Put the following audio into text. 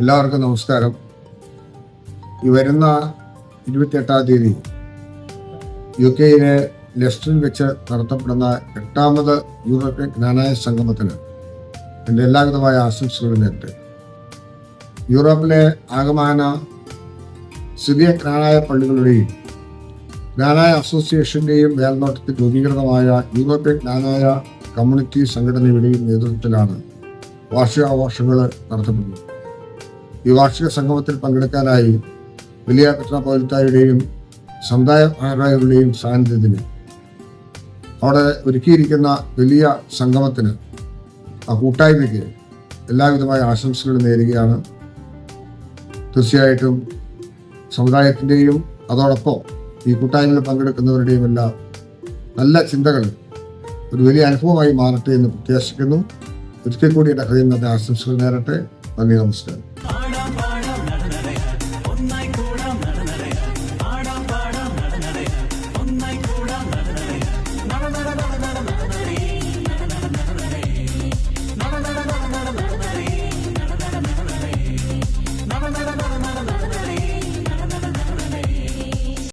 എല്ലാവർക്കും നമസ്കാരം. ഈ വരുന്ന ഇരുപത്തിയെട്ടാം തീയതി യു കെയിലെ ലെസ്റ്ററിൽ വെച്ച് നടത്തപ്പെടുന്ന എട്ടാമത് യൂറോപ്യൻ ജ്ഞാനായ സംഗമത്തിന് എന്റെ എല്ലാവിധമായ ആശംസകളും നേരിട്ട് യൂറോപ്പിലെ ആകമാന സിറിയ ജ്ഞാനായ പള്ളികളുടെയും ജ്ഞാനായ അസോസിയേഷന്റെയും മേൽനോട്ടത്തിൽ രൂപീകൃതമായ യൂറോപ്യൻ ജ്ഞാനായ കമ്മ്യൂണിറ്റി സംഘടനയുടെയും നേതൃത്വത്തിലാണ് വാർഷികാഘോഷങ്ങൾ നടത്തപ്പെടുന്നത്. ഈ വാർഷിക സംഗമത്തിൽ പങ്കെടുക്കാനായി വലിയ മെത്രാപോലിത്തായുടെയും സമുദായമാരുടെയും സാന്നിധ്യത്തിന് അവിടെ ഒരുക്കിയിരിക്കുന്ന വലിയ സംഗമത്തിന് ആ കൂട്ടായ്മയ്ക്ക് എല്ലാവിധമായ ആശംസകളും നേരുകയാണ്. തീർച്ചയായിട്ടും സമുദായത്തിന്റെയും അതോടൊപ്പം ഈ കൂട്ടായ്മയിൽ പങ്കെടുക്കുന്നവരുടെയും എല്ലാം നല്ല ചിന്തകൾ ഒരു വലിയ അനുഭവമായി മാറട്ടെ എന്ന് പ്രത്യാശിക്കുന്നു. ഒരിക്കൽ കൂടി എന്റെ ഹൃദയം തന്നെ ആശംസകൾ നേരട്ടെ. നന്ദി നമസ്കാരം.